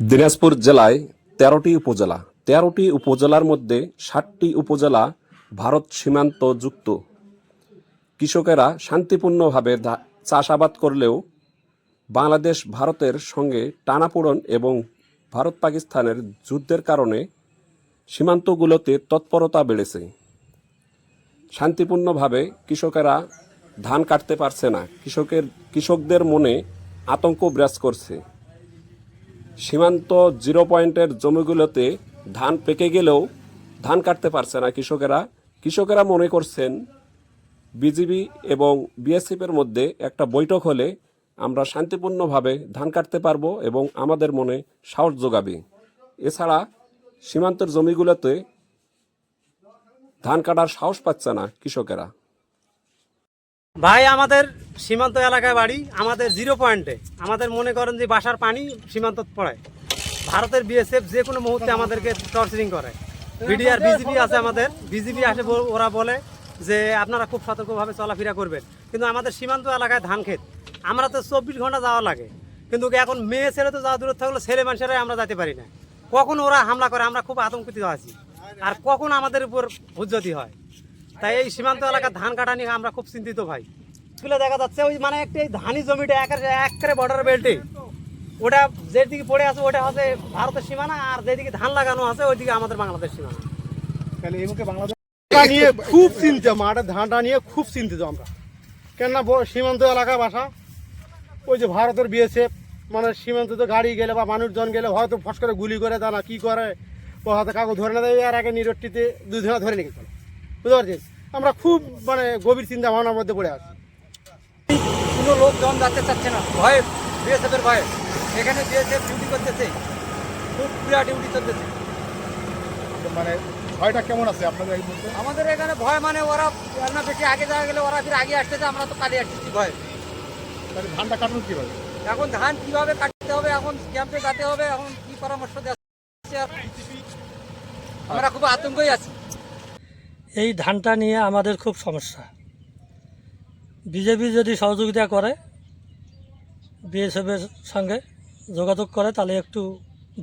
দিনাজপুর জেলায় তেরোটি উপজেলা। তেরোটি উপজেলার মধ্যে ষাটটি উপজেলা ভারত সীমান্ত যুক্ত। কৃষকেরা শান্তিপূর্ণভাবে চাষাবাদ করলেও বাংলাদেশ ভারতের সঙ্গে টানাপোড়ন এবং ভারত পাকিস্তানের যুদ্ধের কারণে সীমান্তগুলোতে তৎপরতা বেড়েছে। শান্তিপূর্ণভাবে কৃষকেরা ধান কাটতে পারছে না। কৃষকের, কৃষকদের মনে আতঙ্ক বিরাজ করছে। সীমান্ত জিরো পয়েন্টের জমিগুলোতে ধান পেকে গেলেও ধান কাটতে পারছে না কৃষকেরা। কৃষকেরা মনে করছেন বিজিবি এবং বিএসএফের মধ্যে একটা বৈঠক হলে আমরা শান্তিপূর্ণভাবে ধান কাটতে পারব এবং আমাদের মনে সাহস যোগাবে। এছাড়া সীমান্তের জমিগুলোতে ধান কাটার সাহস পাচ্ছে না কৃষকেরা। ভাই, আমাদের সীমান্ত এলাকায় বাড়ি, আমাদের জিরো পয়েন্টে আমাদের মনে করেন যে বাসার পানি সীমান্ত পড়ায়। ভারতের বিএসএফ যে কোনো মুহূর্তে আমাদেরকে টর্চারিং করে। বিডিআর বিজিবি আছে আমাদের। বিজিবি আসে ওরা বলে যে, আপনারা খুব সতর্কভাবে চলাফেরা করবেন। কিন্তু আমাদের সীমান্ত এলাকায় ধান ক্ষেত। আমরা তো চব্বিশ ঘণ্টা যাওয়া লাগে। কিন্তু এখন মেয়ে ছেলে তো যাওয়া দূরে থাকলে ছেলে মানুষেরাই আমরা যেতে পারি না। কখন ওরা হামলা করে, আমরা খুব আতঙ্কিত আছি। আর কখন আমাদের উপর হুজ্জতি হয়। তাই এই সীমান্ত এলাকার ধান কাটা নিয়ে আমরা খুব চিন্তিত ভাই। স্কুলে দেখা যাচ্ছে, ওই মানে একটা এই ধানি জমিটা একেবারে একেবারে বর্ডার বেল্টে ওটা যেদিকে পড়ে আছে, ওটা হচ্ছে ভারতের সীমানা, আর যেদিকে ধান লাগানো আছে, ওইদিকে আমাদের বাংলাদেশ সীমানা। তাহলে এই মুখে বাংলাদেশ নিয়ে খুব চিন্তিত, মাঠের ধানটা নিয়ে খুব চিন্তিত আমরা। কেননা সীমান্ত এলাকা বাসা, ওই যে ভারতের বিএসএফ মানে সীমান্ত তো গাড়ি গেলে বা মানুষজন গেলে হয়তো ফস করে গুলি করে তা না, কী করে? ও হয়তো কাউকে ধরে না দেয় আর আগে নিরট্টিতে দুজনা ধরে নিয়ে বুঝতে পারছিস? আমরা খুব মানে গভীর চিন্তা ভাবনার মধ্যে পড়ে আছি। কোনো লোকজন যাতে চাচ্ছে না। ভয়ে বিএসএফের ভয়ে। এখানে বিএসএফ ডিউটি করতেছে। খুব বিরাট ডিউটি চলতেছে। মানে ভয়টা কেমন আছে আপনাদের এই মুহূর্তে? আমাদের এখানে ভয় মানে ওরা না বেশি আগে যাওয়া গেলে ওরা ফির আগে আসতেছে আমরা তো কালে আসতেছি ভয়। তাহলে ধানটা কাটুন কীভাবে? এখন ধান কীভাবে কাটতে হবে এখন ক্যাম্পে যেতে হবে এখন কি পরামর্শ আর? আমরা খুব আতঙ্কই আছি। এই ধানটা নিয়ে আমাদের খুব সমস্যা। বিজেপি যদি সহযোগিতা করে বিএসএফের সঙ্গে যোগাযোগ করে তাহলে একটু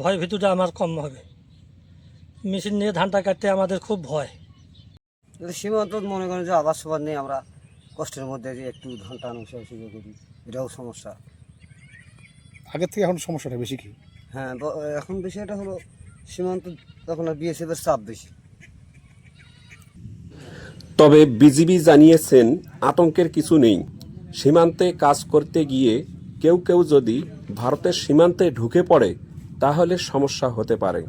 ভয় ভীতুটা আমার কম হবে। মেশিন নিয়ে ধানটা কাটতে আমাদের খুব ভয়। সীমান্ত মনে করেন যে আবাস সবার নিয়ে আমরা কষ্টের মধ্যে যে একটু ধান টান সুযোগ করি। এটাও সমস্যা। আগের থেকে এখন সমস্যাটা বেশি কি? হ্যাঁ এখন বিষয়টা হলো সীমান্ত তখন আর বিএসএফের চাপ বেশি। তবে বিজিবি জানিয়েছেন, আতঙ্কের কিছু নেই। সীমান্তে কাজ করতে গিয়ে কেউ কেউ যদি ভারতের সীমান্তে ঢুকে পড়ে, তাহলে সমস্যা হতে পারে।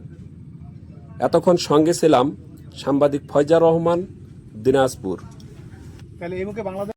এতক্ষণ সঙ্গে ছিলাম সাংবাদিক ফয়জা রহমান, দিনাজপুর।